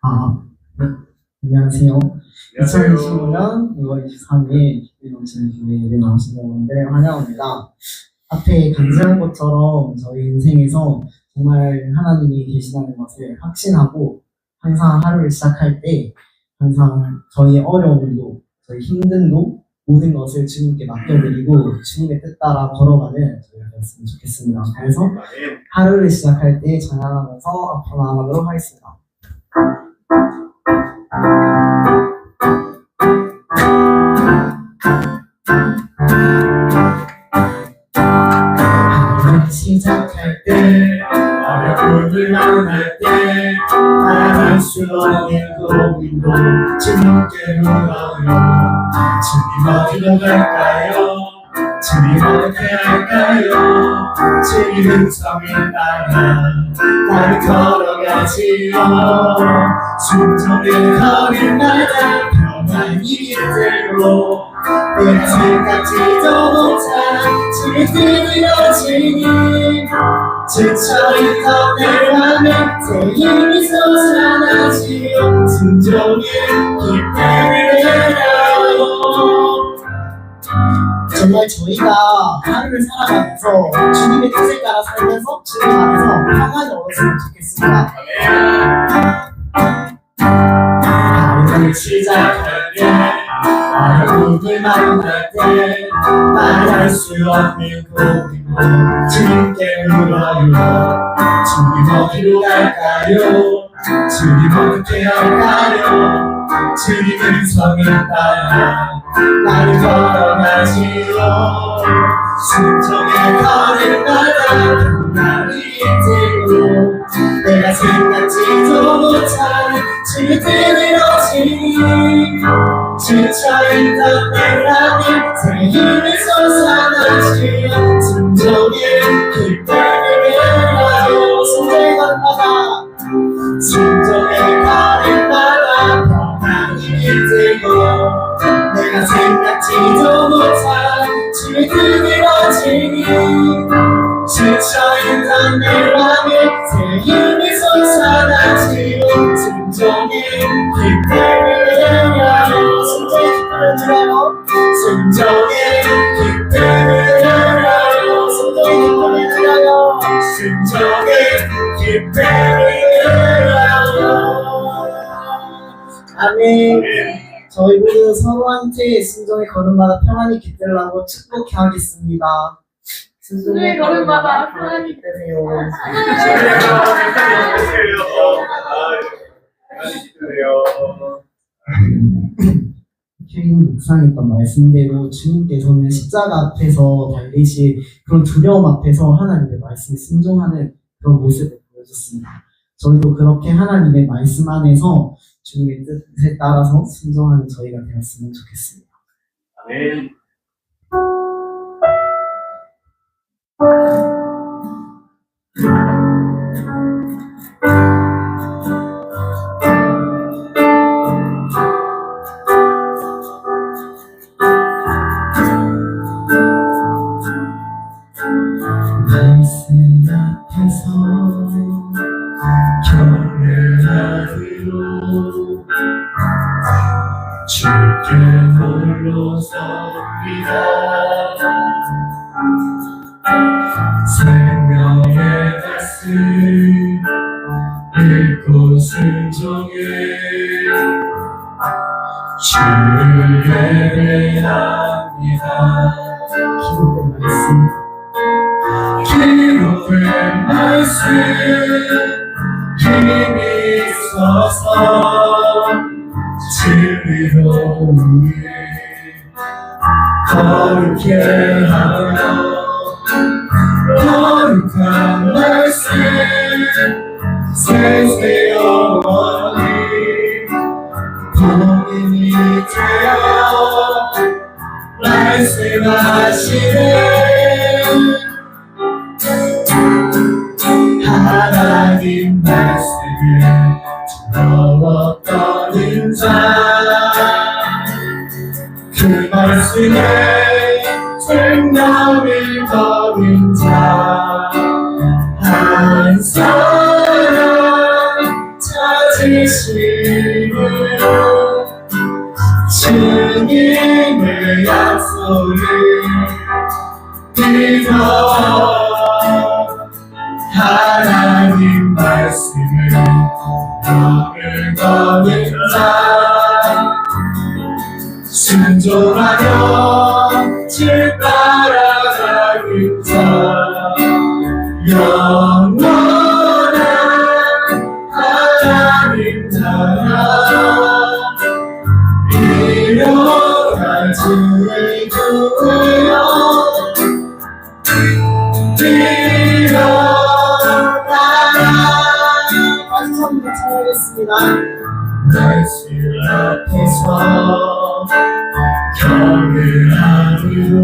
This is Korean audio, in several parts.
아, 네. 안녕하세요. 안녕하세요. 2025년 6월 23일 일동치는 교회에 나오신 여러분들 환영합니다. 앞에 간증한 것처럼 저희 인생에서 정말 하나님이 계시다는 것을 확신하고 항상 하루를 시작할 때 항상 저희의 어려움도 저희 힘듦도 모든 것을 주님께 맡겨드리고 주님의 뜻 따라 걸어가는 저희가 되었으면 좋겠습니다. 그래서 하루를 시작할 때 전화하면서 앞으로 나아가도록 하겠습니다. 주님 어디로 갈까요? 주님 어떻게 할까요? 주님은 성에 따라 나를 걸어가지요. 순종의 거리마다 평안히 깃들고 내가 생각지도 못한 이루어지니? 지쳐있던 내 맘에 새 힘이 솟아나지요. 순종의 기쁨을 내려 정말 저희가 하루를 살아가면서 주님의 뜻을 따라 살면서 주님 안에서 평안을 얻었으면 좋겠습니다. 하루를 시작할 때 어려움을 만날 때 말할 수 없는 고민도 주님께 물어요 주님 어디로 갈까요? 주님 어떻게 할까요? 성에 따라 나를 걸어가지요 순종의 걸음마다 평안이 들고 내가 생각지도 못한 주의 뜻이로지. 지쳐있던 내 맘에 새 힘이 솟아나지요 순종의 기쁨을 기쁨을 기쁨을 아멘. 저희 모두 서로한테 순종의 걸음마다 평안히 깃들라고 축복하겠습니다. 순종의 걸음마다 평안히 깃드세요. 케인 묵상했던 말씀대로 주님께서는 십자가 앞에서 달리시 그런 두려움 앞에서 하나님의 말씀에 순종하는 그런 모습을 보여줬습니다. 저희도 그렇게 하나님의 말씀 안에서 주님의 뜻에 따라서 순종하는 저희가 되었으면 좋겠습니다. 아멘. 주를 예배합니다 기록된 말씀 기록된 말씀 힘이 있어서 진리로 우리 거룩해 하며 거룩한 말씀 세세 영원히 본인이 되어 말씀하시네 주님의 약속을 날씨 앞에서 경외하리로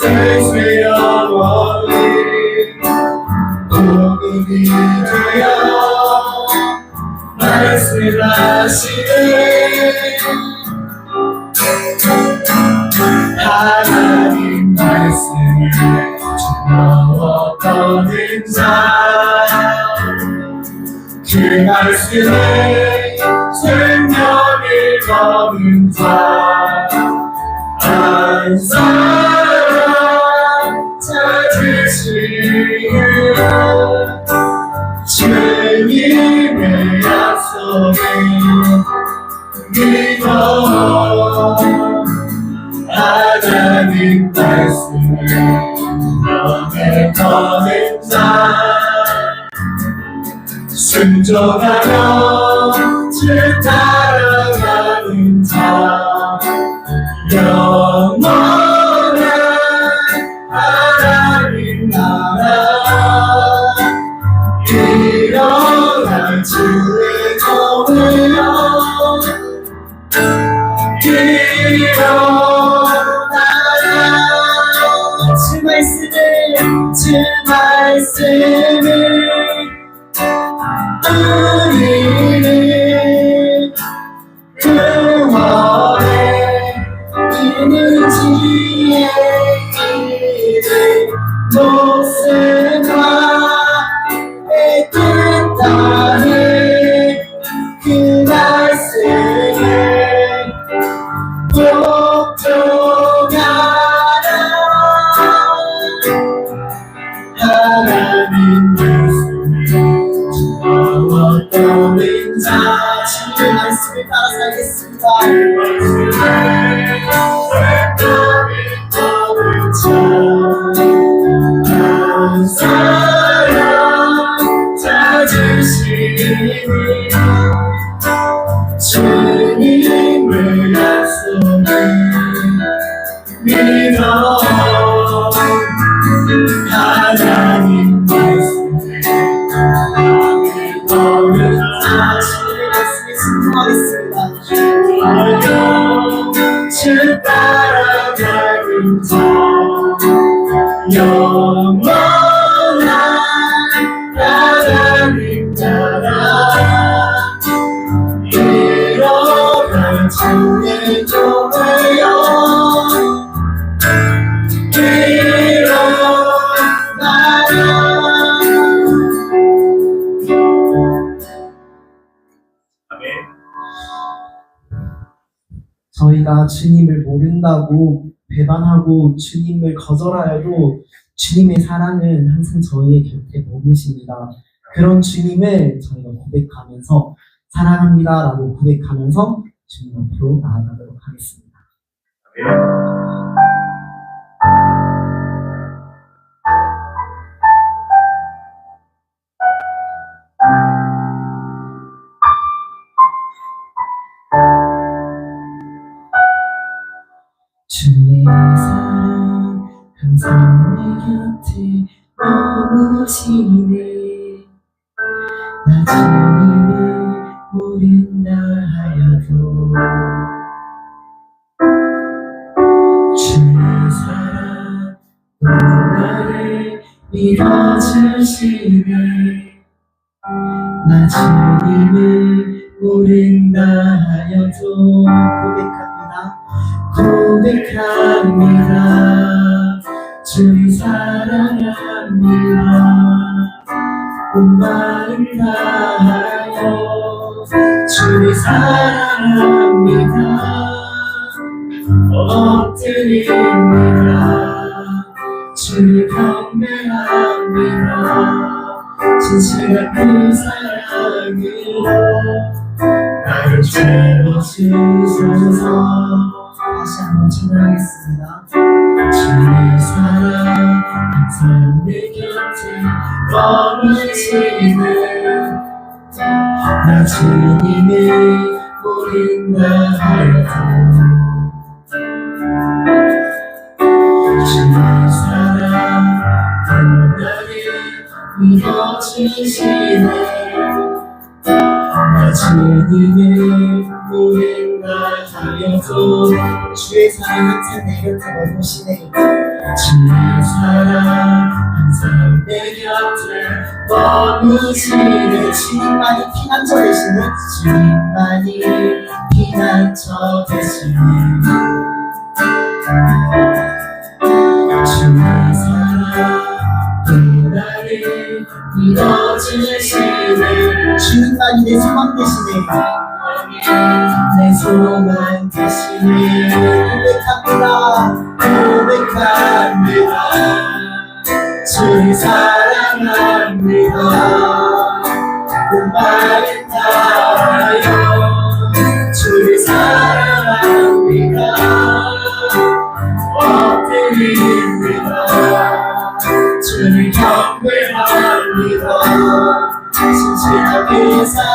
세세 영원히 복음이 되어 말씀하시네 하나님 말씀을 주어 떠는 자그 말씀에 생명을 거는 자한 사 너의 거는 자 순종하며 주따 영원한 하나님 나라 일어날 주의 종을여 일어나라 아멘. 저희가 주님을 모른다고 배반하고 주님을 거절하여도 주님의 사랑은 항상 저희의 곁에 머무십니다. 그런 주님을 저희가 고백하면서 사랑합니다 라고 고백하면서 주님 앞으로 나아가도록 하겠습니다. 아 항상 내 곁에 머무시네 나 주님을 모른다 하여도 주의 사랑 또 나를 믿어주시네 나 주님을 모른다 하여도 고백합니다. 고백합니다 사랑합니다. 엎드립니다 주님 경배합니다. 진실한 그 사랑으로 나를 채워주소서. 다시 한번 찬양하겠습니다. 주의 사랑 내 곁에 머무시는 나 주님을 모른다 하여도 주의 사랑 나를 믿어주시네. 나 주님을 모른다 하여도 주의 사랑 항상 내 곁에 머무시네. 주의 사랑 항상 내 곁에 머무시네 주님만이 피난처 되시네 주님만이 피난처 되시네 주의 사랑 또 나를 믿어주시네 주님만이 내 소망 되시네 내 소망 되시네 고백합니다. 고백합니다. 주님 사랑합니다 온 마음 다하여 주님 사랑합니다 엎드립니다 주님 경배합니다 진실하게 사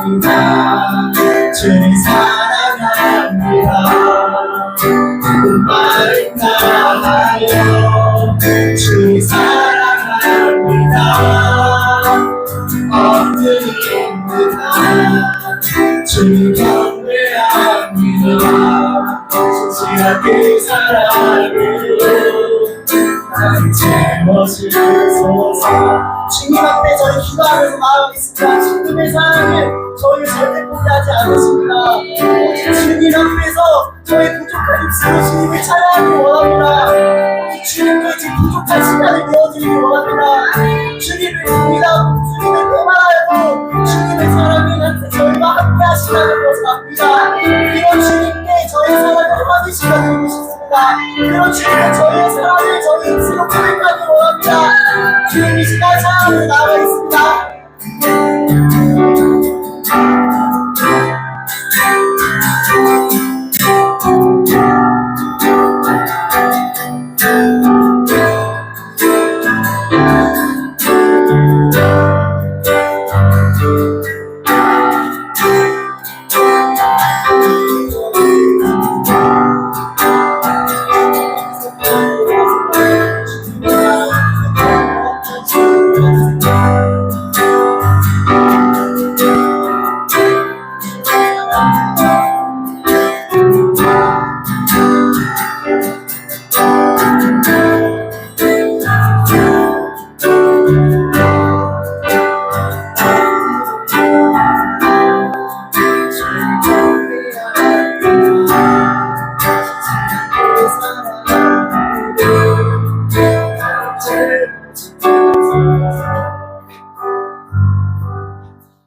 고백하겠습니다 주님 사랑합니다. 다하여 주님 사랑합니다. 엎드립니다 주님 경배합니다. 진실한 그 사랑으로 나를 채워주소서 주님 앞에 저희 기도하면서 나아가겠습니다. 주님의 사랑을 저희 절대 포기하지 않으십니다. 주님 앞에서 저희 부족한 입술로 주님을 찬양하기 원합니다. 주님께 제 부족한 시간을 내어드리기 원합니다. 주님을 믿다 주님을 고만하여도 주님의 사랑이 항상 저희와 함께 하시다는 것을 압니다 이런 주님께 저희 사랑을 받으시려 드리고 싶습니다 그런 주님의 저희의 사랑을 저희 입술로 고백하기 원합니다 주님 이 시간 사랑을 나가 있습니다